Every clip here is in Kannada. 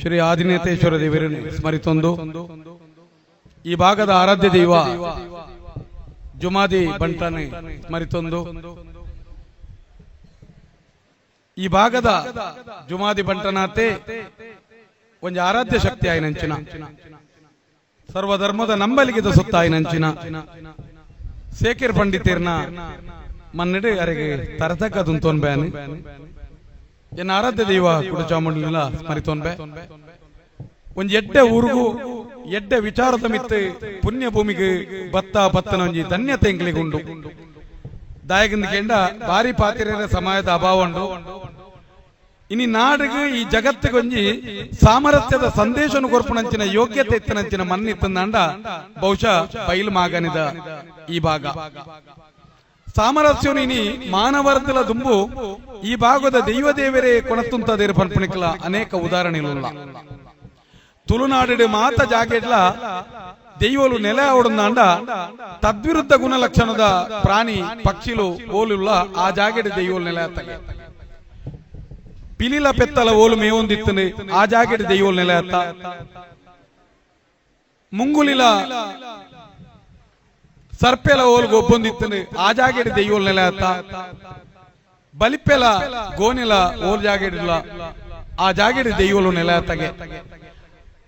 ಶ್ರೀ ಆದಿನೇತೇಶ್ವರ ದೇವರನ್ನು ಸ್ಮರಿತೊಂದು. ಈ ಭಾಗದ ಆರಾಧ್ಯ ದೈವ ಜುಮಾದಿ ಬಂಟನೆ ಸ್ಮರಿತೊಂದು. ಈ ಭಾಗದ ಜುಮಾದಿ ಬಂಟನಾತೆ ಒಂದು ಆರಾಧ್ಯ ಶಕ್ತಿ ಆಯ್ನಂಚಿನ ಸರ್ವಧರ್ಮದ ನಂಬಲಿಗಿದ ಸುತ್ತ ಆಯ್ನಂಚಿನ ಸೇಕೇರ್ ಪಂಡಿತೇರ್ನ ಮನ್ನಡೆ ಅರೆಗೆ ತರತಕ್ಕದಂತೋನ್ ತೊನ್ಬ್ಯಾನ್ ಎನ್ನ ಆರಾಧ್ಯ ದೈವ ಕೂಡ ಚಾಮುಂಡಿಲ್ಲ ಸ್ಮರಿತೊನ್ಬೆ. ಒಂಜಿ ಎಡ್ಡೆ ಊರಿಗೂ ಎಡ್ಡೆ ವಿಚಾರದ ಮಿತ್ತು ಪುಣ್ಯ ಭೂಮಿಗೆ ಬತ್ತ ಬತ್ತನ ಒಂಜಿ ಧನ್ಯತೆ ಎಂಕ್ಲಿಗುಂಡು ದಾಯಗಿಂದ ಕೆಂಡ ಬಾರಿ ಪಾತಿರ ಸಮಯದ ಅಭಾವ ಉಂಡು. ಇನಿ ನಾಡಿಗೆ ಈ ಜಗತ್ತಿಗೊಂಜಿ ಸಾಮರಸ್ಯದ ಸಂದೇಶನ ಕೊರ್ಪುನಂಚಿನ ಯೋಗ್ಯತೆ ಇತ್ತನಂಚಿನ ಮನ್ನಿತ್ತಂದ ಬಹುಶಃ ಬಯಲು ಮಾಗನಿದ ಈ ಭಾಗ. ಸಾಮರಸ್ಯನಿನಿ ಮಾನವರ್ದಲ ದುಂಬು ಈ ಭಾಗದ ದೈವ ದೇವರೇ ಕೊಣತ್ತುಂತದೇರು ಪನ್ಪಣಿಕಲ ಅನೇಕ ಉದಾಹರಣೆಗಳುಲ್ಲ ತುಳುನಾಡು ಮಾತ ಜಾಗೆಡ್ಲ ದೈವಲು ನೆಲೆ ಅವಡಂದಾಂಡ ತದ್ವಿರುದ್ಧ ಗುಣಲಕ್ಷಣದ ಪ್ರಾಣಿ ಪಕ್ಷಿಲು ಓಲುಲ್ಲ ಆ ಜಾಗೆಡ್ ದೈವಲು ನೆಲೆ ಅತ್ತಗೆ పిలిల పెత్తల ఓలు మేవుందిత్తుంది ఆ జాకెట్ దెయ్యోలు నెలయత్త ಮುಂಗುಲಿಲ ಸರ್ಪೆಲ ಓಲ್ ಗೊಬ್ಬೊಂದಿತ್ತನೆ ಆ ಜಾಗೆಟ್ ದೆಯ್ಯೋಲ್ ನೆಲಯತ್ತ ಬಲಿಪೆಲ ಗೋನಿಲ ಓಲ್ ಜಾಗೇಡಿಲ್ಲ ಆ ಜಾಗೆಟ್ ದೆಯ್ಯೋಲು ನೆಲಯತ್ತಗೆ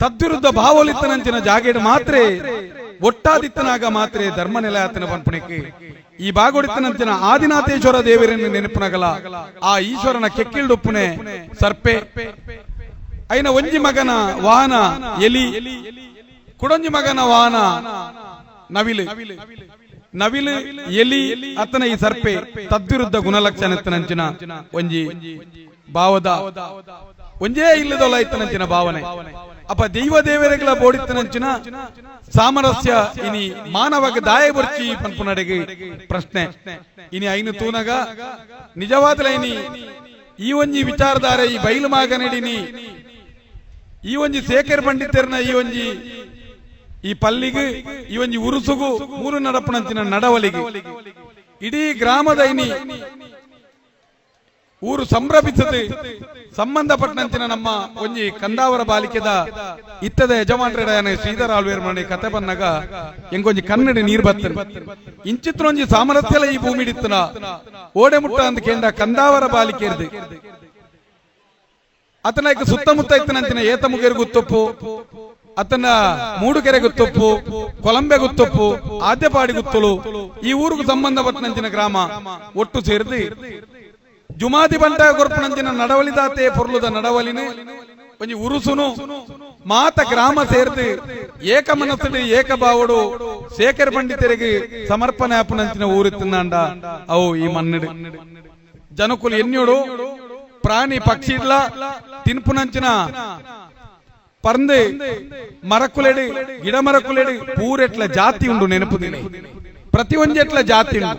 ತದ್ವಿರುದ್ಧ ಭಾವೋಲಿತ್ತನಂಚಿನ ಜಾಗೇಡ್ ಮಾತ್ರ, ಒಟ್ಟಾದಿತ್ತನಾಗ ಮಾತ್ರ ಧರ್ಮ ಆತನ ಪಂಪಣಿಕೆ ಈ ಬಾಗೋಡಿತ್ತನಂಚಿನ ಆದಿನಾಥೇಶ್ವರ ದೇವರನ್ನು ನೆನಪನಗಲ. ಆ ಈಶ್ವರನ ಕೆಕ್ಕಿಲ್ಡುಪ್ಪುನೆ ಸರ್ಪೆ. ಐನ ಒಂಜಿ ಮಗನ ವಾಹನ ಎಲಿ. ಕುಡಂಜಿ ಮಗನ ವಾಹನ ನವಿಲು. ನವಿಲು ಎಲಿ ಅತನ ಈ ಸರ್ಪೆ. ತದ್ವಿರುದ್ಧ ಗುಣಲಕ್ಷಣ ಎತ್ತನಂಚಿನ ಒಂಜಿ ಭಾವದ. ಒಂಜೇ ಇಲ್ಲದೊಲ ಇತ್ತನಂಚಿನ ಭಾವನೆ. ಅಪ್ಪ ದೈವ ದೇವರೆಗಳ ಬೋಡಿತ್ತನಂಚಿನ ಸಾಮರಸ್ಯ ಇನಿ ಮಾನವಗ ದಾಯ ಬರ್ಚಿ ಪನ್ಪುನಡೆಗೆ ಪ್ರಶ್ನೆ. ಇನಿ ಐನು ತೂನಗ ನಿಜವಾದ ಇನಿ ಈ ಒಂಜಿ ವಿಚಾರಧಾರೆ ಈ ಬೈಲು ಮಾಗ ನಡಿನಿ. ಈ ಒಂಜಿ ಶೇಖರ್ ಪಂಡಿತರ್ನ ಈ ಒಂಜಿ ಈ ಪಲ್ಲಿಗೆ ಈ ಒಂಜಿ ಉರುಸುಗು ಮೂರು ನಡಪಣಂತಿನ ನಡವಳಿಗೆ. ಇಡೀ ಗ್ರಾಮದ ಇನಿ ಊರು ಸಂಭ್ರಮಿಸದೆ ಸಂಬಂಧಪಟ್ಟಂತಿನ ನಮ್ಮ ಒಂಜಿ ಕಂದಾವರ ಬಾಲಿಕೆದ ಇತ್ತದ ಯಜಮಾನ್ರಡನೆ ಶ್ರೀಧರ ಆಳ್ವೇರ್ ಮಾಡಿ ಕತೆ ಬಂದಾಗ ಎಂಗೊಂಜಿ ಕನ್ನಡಿ ನೀರ್ ಇಂಚಿತ್ರ ಒಂಜಿ ಸಾಮರಸ್ಯಲ ಈ ಭೂಮಿ ಇಡಿತ್ತನ ಓಡೆ ಮುಟ್ಟ ಅಂತ ಕೇಂದ್ರ ಕಂದಾವರ ಬಾಲಿಕೆ ಇರ್ದೆ ಅತನ ಸುತ್ತಮುತ್ತ ಇತ್ತನಂತಿನ ಏತ ಮುಗೇರು ಗುತ್ತೊಪ್ಪು. ಅತನ ಮೂಡುಗೆರೆ ಗುತ್ತೊಪ್ಪು ಕೊಲಂಬೆ ಗುತ್ತೊಪ್ಪು ಆದ್ಯಪಾಡಿ ಗುತ್ತಲು ಈ ಊರಿಗೂ ಸಂಬಂಧಪಟ್ಟನಂಚಿನ ಗ್ರಾಮ ಒಟ್ಟು ಸೇರಿದ್ರಿ ಜುಮಾದಿ ಬಂಟ ಕೊರ್ಪಣಂಚಿನ ನಡವಳಿದಾತೆ ಪೊರ್ಲುದ ನಡವಲಿನೇ ಒಂಜಿ ಉರುಸುನು, ಮಾತ ಗ್ರಾಮ ಸೇರಿದ್ರಿ ಏಕ ಮನಸ್ಸಿನ ಏಕ ಬಾವುಡು ಶೇಖರ್ ಪಂಡಿತರಿಗೆ ಸಮರ್ಪಣೆ ಆಪನಂಚಿನ ಊರಿತ್ತಿಂದಾಂಡ ಅವು ಈ ಮನ್ನಡಿ. ಜನಕುಲು ಎನ್ನುಡು, ಪ್ರಾಣಿ ಪಕ್ಷಿ ಇಡ್ಲ ಪರ್ಂದು, ಮರಕುಲೆಡು ಗಿಡ ಮರಕುಲೆಡು ಪೂರೆಟ್ಲ ಜಾತಿ ಉಂಡು ನೆನಪುದಿನಿ. ಪ್ರತಿ ಒಂಜೆಟ್ಲ ಜಾತಿ ನಮ್ಮ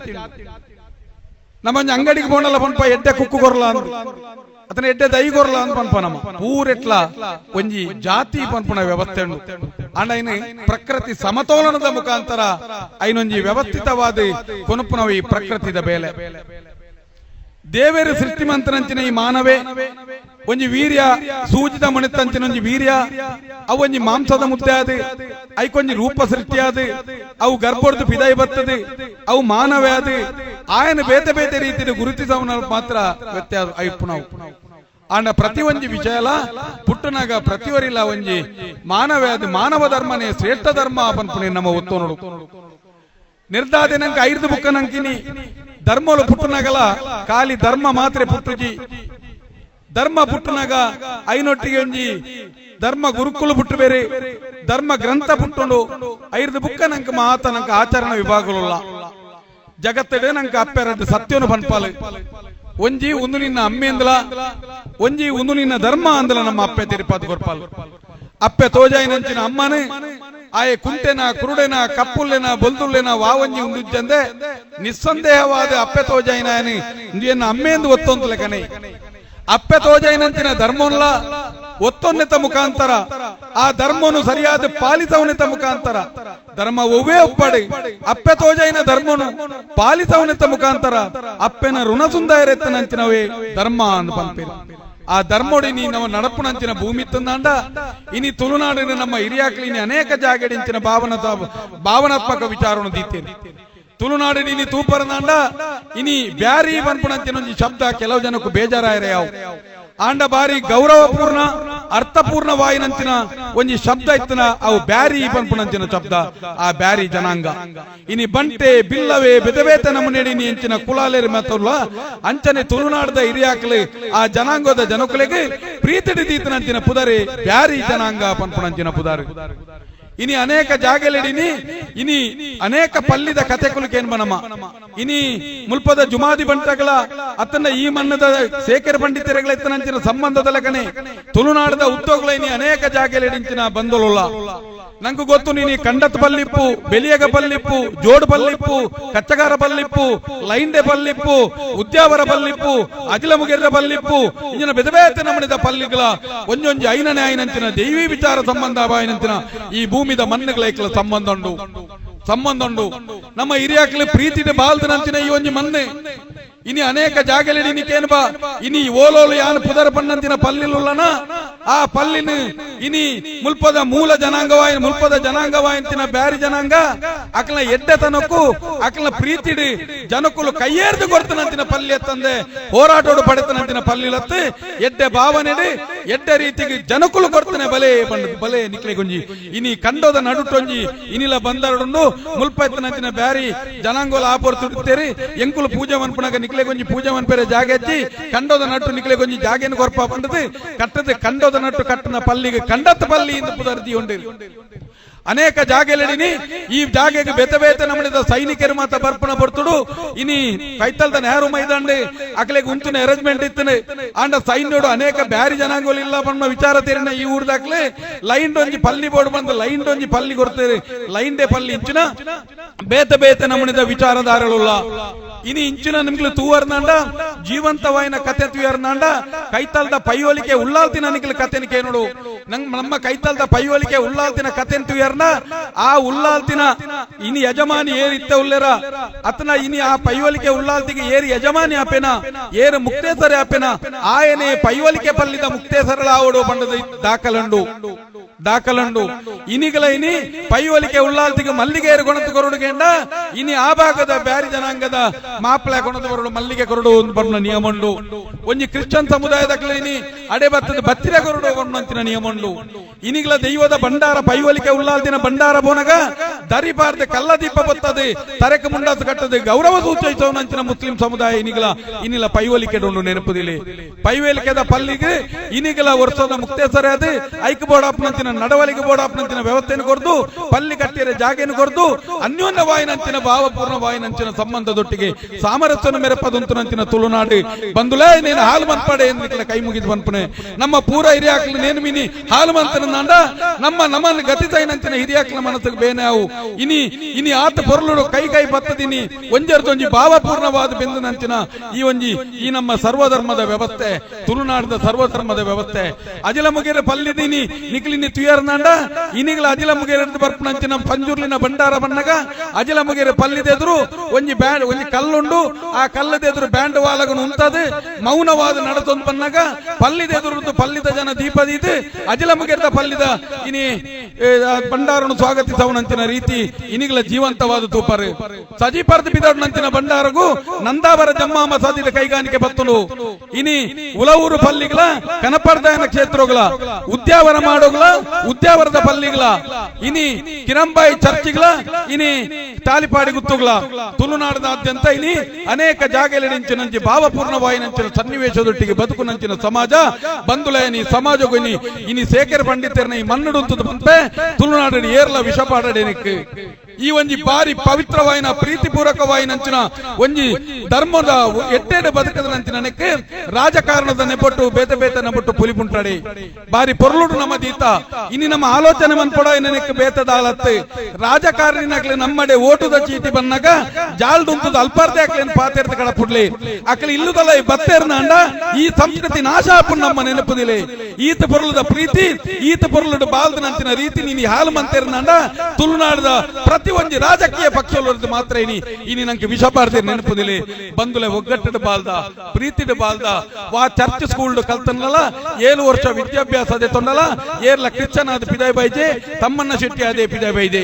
ನಮ್ಮಂಜ ಅಂಗಡಿಗೆ ಬೋಣಲ್ಲ ಪನ್ಪ, ಎಡ್ಡೆ ಕುಕ್ಕು ಕೊರಲ ಅಂದ್ರು ಅತನ ಎಡ್ಡೆ ದೈ ಕೊರಲ ಅಂತ ಪನ್ಪ ನಮ್ಮ. ಪೂರೆಟ್ಲ ಒಂಜಿ ಜಾತಿ ಪನ್ಪುನ ವ್ಯವಸ್ಥೆ ಉಂಡು. ಅಂಡ ಪ್ರಕೃತಿ ಸಮತೋಲನದ ಮುಖಾಂತರ ಐನೊಂಜಿ ವ್ಯವಸ್ಥಿತವಾದ ಕೊನುಪುನವ ಈ ಪ್ರಕೃತಿದ ಬೇಲೆ. ದೇವೇರು ಸೃಷ್ಟಿಮಂತನಂಚಿನ ಈ ಮಾನವೇ ಒಂಜಿ ವೀರ್ಯ ಸೂಜಿತ ಮಣಿತಂಚಿನ ಒಂಜಿ ವೀರ್ಯ, ಅವು ಒಂಜಿ ಮಾಂಸದ ಮುದ್ದೆ ಐ ಐಕೊಂಜಿ ರೂಪ ಸೃಷ್ಟಿಯಾದ, ಅವು ಗರ್ಭೊಡ್ದು ಪಿದಾಯಿ ಬರ್ತದೆ, ಅವು ಮಾನವೇ ಆದೆ ಆಯನ ಬೇತೆ ಬೇತೆ ರೀತಿಯ ಗುರುತಿಸವನ ಮಾತ್ರ ವ್ಯತ್ಯಾಸ ಐಪುಣವು ಆಂಡ ಪ್ರತಿ ಒಂಜಿ ವಿಷಯಲ ಪುಟ್ಟನಾಗ ಪ್ರತಿವರಿಲ್ಲ ಒಂಜಿ ಮಾನವೇ ಅದು ಮಾನವ ಧರ್ಮನೇ ಶ್ರೇಷ್ಠ ಧರ್ಮ ಪನ್ಪುನೆ ನಮ್ಮ ಒತ್ತು ನೋಡು. ನಿರ್ದಾದೆ ನಂಗೆ ಐದು ಬುಕ್ಕ ನಂಕಿನಿ, ಧರ್ಮಲು ಪುಟ್ಟನಗಲ, ಖಾಲಿ ಧರ್ಮ ಮಾತ್ರ ಪುಟ್ಟುಜಿ ಧರ್ಮ ಪುಟ್ಟನಾಗ ಐನೊಟ್ಟಿಗೆ ಒಂಜಿ ಧರ್ಮ ಗುರುಕುಲ ಪುಟ್ಟು ಬೇರೆ, ಧರ್ಮ ಗ್ರಂಥ ಪುಟ್ಟುಂಡು, ಐದು ಬುಕ್ಕ ನಂಗೆ ಮಾತ ನಂಗೆ ಆಚರಣ ವಿಭಾಗಲ್ಲ ಜಗತ್ತಡೆ ನಂಗೆ ಅಪ್ಪೆರಡು ಸತ್ಯನು ಪನ್ಪಾಲು ಒಂಜಿ ಒಂದು ನಿನ್ನ ಅಮ್ಮೆ ಅಂದಲ, ಒಂಜಿ ಒಂದು ನಿನ್ನ ಧರ್ಮ ಅಂದಲ ನಮ್ಮ ಅಪ್ಪೆ ತಿರುಪಾದ ಕೊರ್ಪಾಲು. ಅಪ್ಪೆ ತೋಜಾಯಿ ನಂಚಿನ ಅಮ್ಮನೇ, ಆಯೆ ಕುಂಟೆನ, ಕುರುಡೆನ, ಕಪ್ಪುಲ್ಲೆನ, ಬೊಲ್ದುಲ್ಲೆನ, ವಾವಂಜಿ ಉಂದುಜ್ಜಂದೆ, ನಿಸ್ಸಂದೇಹವಾದ ಅಪ್ಪೆ ತೋಜಾಯಿನ ಇಂದಿಯನ್ನ ಅಮ್ಮೆಂದು ಒತ್ತೊಂದು ಕಣೆ. ಅಪ್ಪೆ ತೋಜೈನಂತಿನ ಧರ್ಮವಲ್ಲ ಒತ್ತೊನ್ನಿತ ಮುಖಾಂತರ. ಆ ಧರ್ಮವನ್ನು ಸರಿಯಾದ ಪಾಲಿತವನಿತ ಮುಖಾಂತರ. ಧರ್ಮ ಒವ್ವೇ ಒಪ್ಪಡಿ. ಅಪ್ಪೆ ತೋಜೈನ ಧರ್ಮನು ಪಾಲಿತವನಿತ ಮುಖಾಂತರ. ಅಪ್ಪೆನ ಋಣ ಸುಂದರತೆನಂಚಿನವೇ ಧರ್ಮ ಪಂಪಿರು ಆ ಧರ್ಮೋಡಿ ನೀ ನಮ್ಮ ನಡಪುನಂಚಿನ ಭೂಮಿ ತಂದಾಂಡ. ಇನಿ ತುಳುನಾಡಿನ ನಮ್ಮ ಹಿರಿಯಾಕ್ಲಿನಿ ಅನೇಕ ಜಾಗಡಿಂಚಿನ ಭಾವನ ಭಾವನಾತ್ಮಕ ವಿಚಾರವನ್ನು ದೀತೇನೆ ತುಳುನಾಡಿನ ಇನಿ ತೂಪರನಾಂಡ ಇನಿ ಬ್ಯಾರಿ ಬನ್ಪುಣಂಚಿನ ಒಂಜಿ ಶಬ್ದ ಕೆಲವು ಜನಕ್ಕೂ ಬೇಜಾರಾಯರೆ ಯಾವು. ಆಂಡ ಬಾರಿ ಗೌರವಪೂರ್ಣ, ಅರ್ಥಪೂರ್ಣ ವಾಯಿನಂಚಿನ ಒಂಜಿ ಶಬ್ದ ಇತ್ತಿನ, ಅವು ಬ್ಯಾರಿ ಪನ್ಪುಣಂಚಿನ ಶಬ್ದ, ಆ ಬ್ಯಾರಿ ಜನಾಂಗ. ಇನಿ ಬಂಟೆ, ಬಿಲ್ಲವೇ, ಬೆದವೇತ ನಮನೆಡಿನಿ ಎಂಚಿನ ಕುಲಾಲೇರಿ ಮಾತಲ್ಲ, ಅಂಚನೆ ತುಳುನಾಡದ ಹಿರಿಯಾಕಲೆ, ಆ ಜನಾಂಗದ ಜನಕುಲೆಗೆ ಪ್ರೀತಿಡಿ ದೀತನಂಚಿನ ಪುದರೆ ಬ್ಯಾರಿ ಜನಾಂಗ ಪನ್ಪುಣಂಚಿನ ಪುದಾರಿ. ಇನಿ ಅನೇಕ ಜಾಗಲಿಡಿನಿ, ಇನಿ ಅನೇಕ ಪಲ್ಲಿದ ಕಥೆಕುಲಿಕೆ ಬನಮ ಇನಿ ಮುಲ್ಪದ ಜುಮಾದಿ ಬಂಟಗಳ ಅತ್ತನ ಈ ಮನ್ನದ ಶೇಖರ ಪಂಡಿತರೆಗಳ ಇತ್ತನಂಚಿನ ಸಂಬಂಧದ ಲಗನೆ ತುಳುನಾಡದ ಉದ್ಯೋಗಗಳ ಇನಿ ಅನೇಕ ಜಾಗಲಿಡಿಂಚಿನ ಬಂದಲುಲ್ಲ ನಂಗೆ ಗೊತ್ತು, ನೀನು ಕಂಡತ್ ಬಲ್ಲಿಪ್ಪು, ಬೆಲಿಯಗ ಬಲ್ಲಿಪ್ಪು, ಜೋಡ್ ಬಲ್ಲಿಪ್ಪು, ಕಚ್ಚಗಾರ ಬಲ್ಲಿಪ್ಪು ಲೈಂಡೆ ಬಲ್ಲಿಪ್ಪು, ಉದ್ಯಾವರ ಬಲ್ಲಿಪ್ಪು ಅಜಿಲ ಮುಗಿರ ಬಲ್ಲಿಪ್ಪು, ಇಂಜಿನ ಬೆದಬೇತ ನಮನಿದ ಪಲ್ಲಿಗಳ, ಒಂಜೊಂಜಿ ಐನನೆ ಐನಂಚಿನ ದೈವಿ ವಿಚಾರ ಸಂಬಂಧ ಬಾಯಿನಂಚಿನ ಈ ಭೂಮಿದ ಮಣ್ಣುಗಳ ಐಕ್ಲ ಸಂಬಂಧ ಉಂಡು ಸಂಬಂಧ ಉಂಡು ನಮ್ಮ ಹಿರಿಯಾಕ್ಲೆ ಪ್ರೀತಿದ ಬಾಲ್ದನಂಚಿನ ಈ ಒಂಜಿ ಮನ್ನೆ ಇನಿ ಅನೇಕ ಜಾಗಲಿಡಿ ನಿಕೇನು ಬಾ. ಇನಿ ಓಲೋಲು ಯಾನ್ ಪುದರ ಪನ್ನಂತಿನ ಪಲ್ಲಿಲುಲ್ಲನ ಆ ಪಲ್ಲಿನ ಇನಿ ಮುಲ್ಪದ ಮೂಲ ಜನಾಂಗವಾಯ ಮುಲ್ಪದ ಜನಾಂಗವಾಯಿನ ಬ್ಯಾರಿ ಜನಾಂಗ? ಅಕಲ ಎಡ್ಡೆತನಕ್ಕೂ ಅಕ್ಲ ಪ್ರೀತಿಡಿ ಜನಕುಲು ಕೈಯೇರ್ದು ಕೊಡ್ತನಂತಿನ ಪಲ್ಲಿ ಎತ್ತಂದೆ. ಹೋರಾಟೋಡು ಪಡೆತನಂತಿನ ಪಲ್ಲಿಲತ್ತು ಎಡ್ಡೆ ಭಾವನೆಡಿ, ಎಡ್ಡೆ ರೀತಿಗೆ ಜನಕುಲು ಕೊಡ್ತಾನೆ ಬಲೆ ಬಲೆ ನಿಕ್ಲೆ ಗುಂಜಿ. ಇನಿ ಕಂಡೋದ ನಡುಟೊಂಜಿ, ಇನಿಲ ಬಂದರಡುಂಡು ಮುಲ್ಪ ಎತ್ತನಂತಿನ ಬ್ಯಾರಿ ಜನಾಂಗೋಲ ಆಪೋರ್ ತುಡುತ್ತೇರಿ ಎಂಕುಲು ಪೂಜೆ ಮನ್ಪುನಗ ನಿಕ್ಲೆ ಗೊಂಜಿ ಪೂಜೆ ಮನ್ಪೇರೆ ಜಾಗ ಎತ್ತಿ, ಕಂಡೋದ ನಟ್ಟು ನಿಕ್ಲೆ ಗೊಂಜಿ ಜಾಗೆನ್ ಕೊರ್ಪ ಬಂಡದು ಕಟ್ಟದ ಕಂಡೋದ ನಟ್ಟು ಕಟ್ಟನ ಪಲ್ಲಿಗೆ ಕಂಡತ್ ಪಲ್ಲಿ ಇಂದ ಪುದರ್ದಿ ಉಂಡಿರಿ. ಅನೇಕ ಜಾಗೆಲೆಡಿನಿ, ಈ ಜಾಗೆಗೆ ಬೆತ ಬೇತ ನಮಣಿದ ಸೈನಿಕರು ಮಾತ ಬರ್ಪಣ ಬರ್ತುಡು. ಇನಿ ಕೈತಲ್ದ ನೆಹರು ಮೈದಾಂಡೆ ಅಕಲೆಗೆ ಉಂತುನ ಅರೇಂಜ್ಮೆಂಟ್ ಇತ್ತನೆ. ಆಂಡ ಸೈನ್ಯೋಡು ಅನೇಕ ಬ್ಯಾರಿ ಜನಾಂಗಗಳು ಇಲ್ಲ ಬಣ್ಣ ವಿಚಾರ ತೀರಿನ ಈ ಊರ್ದಾಕ್ಲೆ ಲೈನ್ ಒಂಜಿ ಪಲ್ಲಿ ಬೋರ್ಡ್ ಬಂದ ಲೈನ್ ಒಂಜಿ ಪಲ್ಲಿ ಕೊಡ್ತೀರಿ. ಲೈನ್ ಡೇ ಪಲ್ಲಿ ಇಂಚಿನ, ಬೇತ ಬೇತ ನಮಣಿದ ವಿಚಾರಧಾರಳುಲ್ಲ ಇನಿ ಇಂಚಿನ ನಿಮ್ಗೆ ತೂವರ್ನಾಂಡ ಜೀವಂತವಾಯಿನ ಕತೆ ತೂಯರ್ನಾಂಡ ಕೈತಲ್ದ ಪೈಯೋಲಿಕೆ ಉಳ್ಳಾಲ್ತಿನ ನಿಗ್ಲ ಕತೆನ ಕೇನೋಡು ನಂಗ್ ನಮ್ಮ ಕೈತಲ್ದ ಪೈಯೋಲಿಕೆ ಉಳ್ಳಾಲ್ತಿನ ಕತೆನ್ ತೂಯರ್ನ, ಆ ಉಳ್ಳಾಲ್ತಿನ ಇನಿ ಯಜಮಾನಿ ಏರ್ ಇತ್ತ ಉಲ್ಲೆರ. ಅತನ ಇನಿ ಆ ಪೈಯೋಲಿಕೆ ಉಳ್ಳಾಲ್ತಿಗೆ ಏರಿ ಯಜಮಾನಿ ಆಪೆನ, ಏರ್ ಮುಕ್ತೇಸರ ಆಪೆನ, ಆಯನೆ ಪೈಯೋಲಿಕೆ ಪಲ್ಲಿದ ಮುಕ್ತೇಸರಳ ಆವಡು ಬಂಡದ ದಾಖಲಂಡು. ದಾಖಲಂಡು. ಇನಿಗಳ ಇನಿ ಪೈವಲಿಕೆ ಉಳ್ಳಾಲ್ತಿಗೆ ಮಲ್ಲಿಗೆ ಗುಣದ ಕೊರಡುಗೆಂಡ, ಇನಿ ಆ ಭಾಗದ ಬ್ಯಾರಿ ಜನಾಂಗದ ಮಾಪ್ಳ ಕೊಡದವರು ಮಲ್ಲಿಗೆ ಕೊರಡು ಒಂದು ಬರ್ನ ನಿಯಮ ಉಂಡು ಒಂಜಿ ಕ್ರಿಶ್ಚಿಯನ್ ಸಮುದಾಯದ ಕ್ಲೀನಿ ಅಡೆ ಬತ್ತದ ಬತ್ತಿರ ಕೊರಡು ಬರ್ನಂತಿನ ನಿಯಮ ಉಂಡು ಇನಿಗಳ ದೈವದ ಭಂಡಾರ, ಪೈವಲಿಕೆ ಉಳ್ಳಾಲ್ದಿನ ಭಂಡಾರ ಬೋನಗ ದರಿಪಾರ್ದೆ ಕಲ್ಲ ದೀಪ ಬತ್ತದೆ, ತರಕ ಮುಂಡಾಸ ಕಟ್ಟದೆ, ಗೌರವ ಸೂಚಿಸೋನಂಚಿನ ಮುಸ್ಲಿಂ ಸಮುದಾಯ ಇನಿಗಳ ಇನಿಲ ಪೈವಲಿಕೆ ಡೊಂಡು ನೆನಪುದಿಲಿ. ಪೈವಲಿಕೆದ ಪಲ್ಲಿಗೆ ಇನಿಗಳ ವರ್ಷದ ಮುಕ್ತೇಸರ ಅದು, ಐಕ್ ಬೋರ್ಡ್ ಆಪ್ನಂಚಿನ ನಡವಳಿಕೆ ಬೋರ್ಡ್ ಆಪ್ನಂಚಿನ ವ್ಯವಸ್ಥೆಯನ್ನು ಕೊರ್ದು, ಪಲ್ಲಿ ಕಟ್ಟಿರ ಜಾಗೆಯನ್ನು ಕೊರ್ದು ಅನ್ಯೋನ್ಯ ವಾಯಿನಂಚಿನ ಭಾವಪೂರ್ಣ ವಾಯಿನಂಚಿನ ಸಂಬಂಧದೊಟ್ಟಿಗೆ ಸಾಮರಸ್ಯನ ಮೆರಪದಂತುನಂಚಿನ ತುಳುನಾಡಿ ಬಂದುಲೇ ನೀನು ಹಾಲು ಮನ್ಪಡೆ ಎಂದು ಕೈ ಮುಗಿದು ಬಂದ್ಪನೆ ನಮ್ಮ ಪೂರ ಹಿರಿಯಾಕ್ಲು ನೇನು ಮಿನಿ ಹಾಲು ಮಂತನ ನಂಡ. ನಮ್ಮ ನಮ್ಮನ್ನು ಗತಿತೈನಂಚಿನ ಹಿರಿಯಾಕ್ಲ ಮನಸ್ಸಿಗೆ ಬೇನೆ ಅವು. ಇನಿ ಇನಿ ಆತ ಪೊರ್ಲುಡು ಕೈ ಕೈ ಬತ್ತದಿನಿ. ಒಂಜರ್ದೊಂಜಿ ಭಾವಪೂರ್ಣವಾದ ಬೆಂದನಂಚಿನ ಈ ಒಂಜಿ, ಈ ನಮ್ಮ ಸರ್ವಧರ್ಮದ ವ್ಯವಸ್ಥೆ ತುಳುನಾಡದ ಸರ್ವಧರ್ಮದ ವ್ಯವಸ್ಥೆ. ಅಜಿಲ ಮುಗಿರ ಪಲ್ಲಿದಿನಿ, ನಿಕ್ಲಿನಿ ತುಯರ್ನಾಂಡ ಇನಿಗಳ ಅಜಿಲ ಮುಗಿರ ಬರ್ಪನಂಚಿನ ಪಂಜುರ್ಲಿನ ಭಂಡಾರ ಬಣ್ಣಗ. ಅಜಿಲ ಮುಗಿರ ಪಲ್ಲಿದೆದುರು, ಒಂಜಿ ಬ್ಯಾಂಡ್, ಒಂಜಿ ಕಲ್ಲುಂಡು ಆ ಕಲ್ಲದೆದುರು ಬ್ಯಾಂಡ್ ವಾಲಗನು ಉಂತದು ಮೌನವಾದ ನಡತೊಂದು ಬನ್ನಗ ಪಲ್ಲಿದೆದುರು ಪಲ್ಲಿದ ಜನ ದೀಪದಿದು ಅಜಿಲ ಮುಗಿರದ ಪಲ್ಲಿದ ಇನಿ ಏ, ಸ್ವಾಗತಿಸವನಂತಿನ ರೀತಿ ಇನಿಗಳ ಜೀವಂತವಾದ ತೂಪರು. ಸಜೀಪರ್ದ ಬಿದವನಂಚಿನ ಬಂಡಾರಗೂ ನಂದಾವರ ಜಮ್ಮಾಮ ಸಾಧಿತ ಕೈಗಾರಿಕೆ ಬತ್ತಲು. ಇನಿ ಉಲವೂರು ಪಲ್ಲಿಗಳ ಕನಪರ್ದಾಯನ ಕ್ಷೇತ್ರಗಳ ಉದ್ಯಾವರ ಮಾಡೋಗಳ ಉದ್ಯಾವರದ ಪಲ್ಲಿಗಳ ಇನಿ ಕಿರಂಬಾಯಿ ಚರ್ಚಿಗಳ ಇನಿ ತಾಲಿಪಾಡಿ ಗುತ್ತುಗಳ ತುಳುನಾಡಿನಾದ್ಯಂತ ಇನಿ ಅನೇಕ ಜಾಗಲಿಂಚಿನಂಚಿ ಭಾವಪೂರ್ಣವಾಯಿನಂಚಿನ ಸನ್ನಿವೇಶದೊಟ್ಟಿಗೆ ಬದುಕುನಂಚಿನ ಸಮಾಜ. ಬಂದುಲಯನಿ ಸಮಾಜಗೂ ಇನಿ ಇನಿ ಶೇಖರ್ ಪಂಡಿತರನ್ನ ಈ ಮಣ್ಣುಡುಂತದ ಬಂತೆ. ತುಳುನಾಡಿನ ಏರ್ಲ ವಿಷಪಾಡಡೆನಿಕ್ ಈ ಒಂಜಿ ಬಾರಿ ಪವಿತ್ರವಾಯಿನ ಪ್ರೀತಿಪೂರ್ವಕವಾಯಿನಂಚಿನ ಒಂಜಿ ಧರ್ಮದ ಎಟ್ಟೆಡೆ ಬದುಕದ ನಂಚಿನಕ್ಕೆ ರಾಜಕಾರಣದ ನೆಪಟ್ಟು ಬೇತೆ ಬೇತೆ ನೆಪಟ್ಟು ಪುಲಿಪುಂಟಾಡಿ. ಬಾರಿ ಪೊರ್ಲುಡು ನಮ್ಮ ದೀತ. ಇನಿ ನಮ್ಮ ಆಲೋಚನೆ ಮನ್ಪಡ ಬೇತದ ಆಲತ್ತೆ ರಾಜಕಾರಣಿನಾಗ್ಲಿ ನಮ್ಮಡೆ ಓಟುದ ಚೀಟಿ ಬಂದಾಗ ಜಾಲ್ದುಂತದ ಅಲ್ಪಾರ್ದೆ ಆಕ್ಲೇನ್ ಪಾತೆರ್ದ ಕಡ ಪುಡ್ಲಿ. ಅಕ್ಲಿ ಇಲ್ಲುದಲ್ಲ ಈ ಬತ್ತೇರ್ನ ಅಂಡ ಈ ಸಂಸ್ಕೃತಿ ನಾಶ ಆಪುನ್ ನಮ್ಮ ನೆನಪುದಿಲೆ. ಈತ ಪೊರ್ಲದ ಪ್ರೀತಿ, ಈತ ಪೊರ್ಲುಡು ಬಾಲ್ದನಂಚಿನ ರೀತಿ ನೀನು ಹಾಲು ಮಂತೇರ್ನಂಡ ತುಳುನಾಡದ ಪ್ರತಿ ಒಂಜಿ ರಾಜಕೀಯ ಪಕ್ಷದ ಮಾತ್ರ ಇನಿ. ಇನಿ ನಂಗೆ ವಿಷ ಬಾರ್ದಿರ್ ನೆನಪುದಿಲ್ಲ ಬಂದುಲೆ ಒಗ್ಗಟ್ಟದ ಬಾಲ್ದ ಪ್ರೀತಿಡ ಬಾಲ್ದ, ವಾ ಚರ್ಚ್ ಸ್ಕೂಲ್ ಕಲ್ತನಲ್ಲ, ಏಳು ವರ್ಷ ವಿದ್ಯಾಭ್ಯಾಸ ಅದೇ ತೊಂದಲ್ಲ ಏರ್ಲ ಕ್ರಿಶ್ಚನ್ ಆದ ಪಿದಾಯ್ ಬೈಜೆ, ತಮ್ಮನ್ನ ಶೆಟ್ಟಿ ಅದೇ ಪಿದಾಯ್ ಬೈದೆ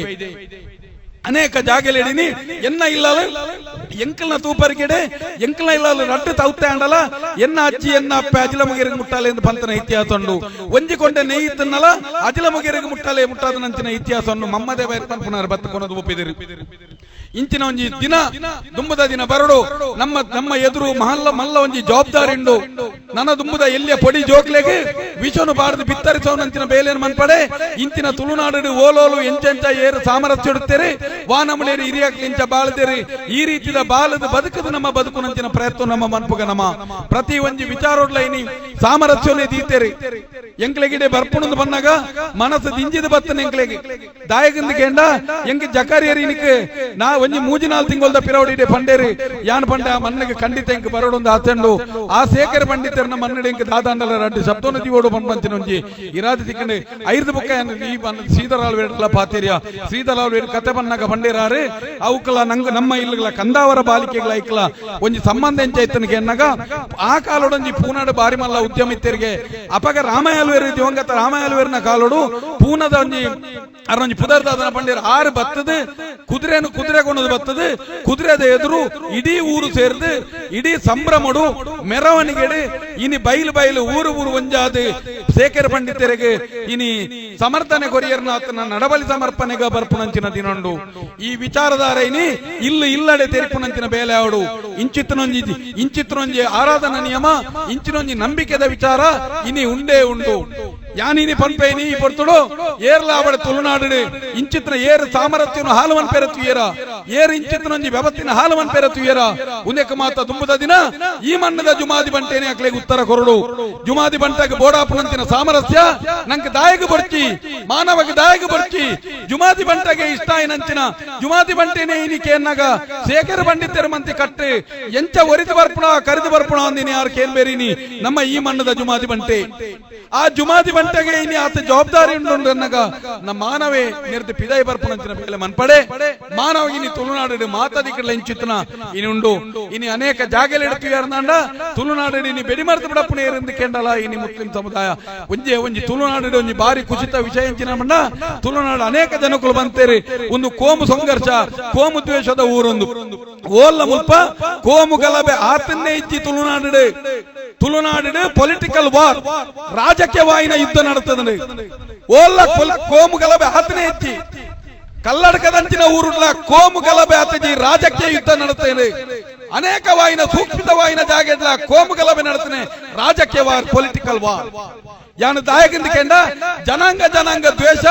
ಅನೇಕ ಜಾಗಲೇಡಿನಿ ಎನ್ನ ಇಲ್ಲಲ ಎಂಕಲ್ನ ತೂಪರಿಕೆಡೆ ಎಂಕಲ್ನ ಇಲ್ಲಲ ರಟ್ಟು ತೌತೆ ಅಂಡಲ, ಎನ್ನ ಅಜ್ಜಿ, ಎನ್ನ ಅಪ್ಪ ಅಜಿಲ ಮುಗಿರಿಗೆ ಮುಟ್ಟಾಲೆ ಎಂದು ಪಂತನ ಇತಿಹಾಸ ಉಂಡು ಒಂಜಿಕೊಂಡೆ ನೆಯ್ಯಿತ್ತನ್ನಲ ಅಜಿಲ ಮುಗಿರಿಗೆ ಮುಟ್ಟಾಲೆ ಮುಟ್ಟಾದ ನಂಚಿನ ಇತಿಹಾಸವನ್ನು ಮಮ್ಮದೇ ಬೈರ್ ಪಂಪುನಾರ್ ಬತ್ತಕೊನದು ಒಪ್ಪಿದಿರು. ಇಂಚಿನ ಒಂಜಿ ದಿನ ದುಂಬದ ದಿನ ಬರಡು. ನಮ್ಮ ನಮ್ಮ ಎದುರು ಮಹಲ್ಲ, ಮಲ್ಲ ಒಂಜಿ ಜವಾಬ್ದಾರಿ ಉಂಡು ನನ್ನ ದುಂಬದ ಎಲ್ಲಿಯ ಪೊಡಿ ಜೋಕ್ಲೆಗೆ ವಿಷನು ಬಾರದು ಬಿತ್ತರಿಸೋನಂಚಿನ ಬೇಲೇನು ಮನ್ಪಡೆ. ಇಂಚಿನ ತುಳುನಾಡು ಓಲೋಲು ಎಂಚೆಂಚ ಏರು ಸಾಮರಸ್ಯ ಇಡುತ್ತೇರಿ. ವಾನಮಳೇರಿ ಹಿರಿಯಾಕ್ಲಿ ಇಂಚ ಬಾಳದೇರಿ. ಈ ರೀತಿಯ ಬಾಲದ ಬದುಕದು ನಮ್ಮ ಬದುಕುನಂಚಿನ ಪ್ರಯತ್ನ ನಮ್ಮ ಮನ್ಪುಗ ನಮ್ಮ. ಪ್ರತಿ ಒಂಜಿ ವಿಚಾರೋಡ್ಲೈನಿ ಸಾಮರಸ್ಯನೇ ದೀತೇರಿ ಎಂಕ್ಲೆಗಿಡೆ ಬರ್ಪುಣ ಬಂದಾಗ ಮನಸ್ಸು ದಿಂಜಿದ ಬತ್ತನ ಎಂಕ್ಲೆಗೆ. ದಾಯಗಂದ ಕೇಂಡ ಎಂಕ್ ಜಕಾರಿಯರಿನಿಕ್ ನಾ ಒಂಜಿ ಮೂಜಿನಾಲ್ ತಿಂಗೊಲ್ದ ಪಿರವಡಿಡೆ ಪಂಡೇರಿ. ಯಾನ್ ಪಂಡ ಮನ್ನಗೆ ಖಂಡಿತ ಎಂಕ್ ಬರೋಡೊಂದು ಆತಂಡು. ಆ ಸೇಖರ ಪಂಡಿತರನ್ನ ಮನ್ನಡೆ ಎಂಕ್ ದಾದಾಂಡಲ ರಡ್ಡಿ ಶಬ್ದೋನದಿ ಓಡು ಪಂಪಂಚಿನ ಒಂಜಿ. ಇರಾದ ತಿಕ್ಕಂಡೆ ಐದು ಬುಕ್ಕ ಈ ಶ್ರೀಧರಾಲ್ ವೇಡ್ಲ ಪಾತೇರಿಯ. ಶ್ರೀಧರಾಲ್ ವೇಡ್ ಕತೆ ಬನ್ನಾಗ ಪಂಡೇರಾರೆ. ಅವುಕಲ ನಂಗ ನಮ್ಮ ಇಲ್ಲಗಳ ಕಂದಾವರ ಬಾಲಿಕೆಗಳ ಐಕ್ಲ. ಒಂಜಿ ಸಂಬಂಧ ಎಂಚೈತನಿಗೆ ಎನ್ನಗ, ಆ ಕಾಲೊಡೊಂಜಿ ಪೂನಾಡು ಬಾರಿ ಮಲ್ಲ ಉದ್ಯಮಿತರಿಗೆ ಅಪಗ ರಾಮಾಯಲ್ವೇರು ದಿವಂಗತ ರಾಮಯಾಲ್ವೇರ್ನ ಕಾಲೋಡು ಪೂನದ ಒಂಜಿ ಅರೊಂಜಿ ಪುದರ್ದಾದನ ಪಂಡಿರ ಆರು ಬತ್ತದೆ. ಕುದುರೆನು ಕುದುರೆ ಕೊಂಡದು ಬರ್ತದೆ. ಕುದುರೆದ ಎದುರು ಇಡೀ ಊರು ಸೇರಿದು, ಇಡೀ ಸಂಭ್ರಮಡು ಮೆರವಣಿಗೆ ಇನಿ ಬೈಲು ಬೈಲು ಊರು ಊರು ಒಂಜಾದು ಶೇಖರ ಪಂಡಿತರಿಗೆ ಇನಿ ಸಮರ್ಥನೆ ಕೊರಿಯರ್ನ ಆತನ ನಡಬಲಿ ಸಮರ್ಪಣೆಗ ಬರ್ಪುನಂಚಿನ ದಿನಂಡು. ಈ ವಿಚಾರಧಾರೈನಿ ಇಲ್ಲು ಇಲ್ಲಡೆ ತೆರಿಪುನಂಚಿನ ಬೇಲೆ ಅವಡು ಇಂಚಿತ್ತನೊಂಜಿ ಇಂಚಿತ್ತನೊಂಜಿ ಆರಾಧನಾ ನಿಯಮ ಇಂಚಿನೊಂಜಿ ನಂಬಿಕೆದ ವಿಚಾರ ಇನಿ ಉಂಡೇ ಉಂಡು. ಯಾನಿನಿ ಪನ್ಪೇನಿ ಪೊರ್ತುಡು ಏರ್ಲ ಅವಡ ತುಳುನಾಡು ಇಂಚಿತ್ರ ಏರು ಸಾಮರಸ್ಯನು ಹಾಲುವನ್ ಪೆರತುಯರ ಏರು. ಇಂಚಿತ್ರನೊಂಜಿ ವ್ಯವಸ್ಥಿನ ಹಾಲುವನ್ ಪೆರತುಯರ ಉಂದೆಕ ಮಾತ ದುಂಬದ ದಿನ, ಈ ಮಣ್ಣದ ಜುಮಾದಿ ಬಂಟೇನೆ ಅಕ್ಲೆಗೆ ಉತ್ತರ ಕೊರಡು. ಜುಮಾದಿ ಬಂಟಾಗ ಬೋಡಾಪುನಂತಿನ ಸಾಮರಸ್ಯ ನಂಗೆ ದಾಯಗ ಬರ್ಚಿ, ಮಾನವಗೆ ದಾಯಗ ಬರ್ಚಿ. ಜುಮಾದಿ ಬಂಟಾಗೆ ಇಷ್ಟ ಏನಂಚಿನ, ಜುಮಾದಿ ಬಂಟೇನೆ ಇನಿ ಎನ್ನಗ ಶೇಖರ ಪಂಡಿತರ ಮಂತಿ ಕಟ್ಟೆ, ಎಂಚ ಒರಿದು ಬರ್ಪುಣ, ಕರಿದು ಬರ್ಪುಣ ಅಂದಿನಿ ಯಾರು ಕೇಳ್ಬೇರಿನಿ ನಮ್ಮ ಈ ಮಣ್ಣದ ಜುಮಾದಿ ಬಂಟೆ. ಆ ಜುಮಾದಿ ಬಂಟೆಗೆ ಇನಿ ಆತ ಜವಾಬ್ದಾರಿ ಉಂಡು ಅನ್ನಗ ನಮ್ಮ ಮಾನವೇ ನಿರ್ದಿ ಪಿದಾಯಿ ಬರ್ಪುನಂಚಿನ ಬೇಲೆ ಮನ್ಪಡೆ. ಮಾನವ ಇನಿ ತುಳುನಾಡು ಮಾತಾದಿ ಕಡ್ಲ ಇಂಚಿತ್ತನ ಇನಿ ಅನೇಕ ಜಾಗಲಿ ಅರ್ನಾಂಡ ತುಳುನಾಡು ಇನಿ ಬೆಡಿಮರ್ದು ಬಿಡಪ್ಪನೇ ಇರಂದು ಕೇಂಡಲ ಇನಿ ಮುಸ್ಲಿಂ ಸಮುದಾಯ. ಒಂಜೆ, ಒಂಜಿ ತುಳುನಾಡು ಒಂಜಿ ಬಾರಿ ಕುಸಿತ ವಿಷಯ ಇಂಚಿನ ಮಂಡ ತುಳುನಾಡು ಅನೇಕ ಜನಕುಲು ಬಂತೇರಿ. ಒಂದು ಕೋಮು ಸಂಘರ್ಷ, ಕೋಮು ದ್ವೇಷದ ಊರೊಂದು. ಓಲ್ಲ ಮುಲ್ಪ ಕೋಮು ಗಲಭೆ ಆತನ್ನೇ ಇಜ್ಜಿ ತುಳುನಾಡು ತುಳುನಾಡು ಪೊಲಿಟಿಕಲ್ ವಾರ್ ರಾಜಕೀಯವಾಯಿನ ಯುದ್ಧ ನಡೆತದೆ ಓಲ್ಲ ಪೊಲ- ಕೋಮು ಗಲಭೆ ಆತನೇ ಹೆಚ್ಚಿ ಕಲ್ಲಡಕದಂಚಿನ ಊರುಗಳ ಕೋಮು ಗಲಭೆ ರಾಜಕೀಯ ಯುದ್ಧ ನಡೆತೇನೆ. ಅನೇಕ ವಾಯಿನ ಸೂಕ್ಷ್ಮಿತವಾಯಿನ ಜಾಗ ಕೋಮು ಗಲಭೆ ನಡೆತೇನೆ ರಾಜಕೀಯ ವಾರ್ ಪೊಲಿಟಿಕಲ್ ವಾರ್ ಯಾನು ದಾಯಕಿಂದ ಕೆಂಡ ಜನಾಂಗ ಜನಾಂಗ ದ್ವೇಷ,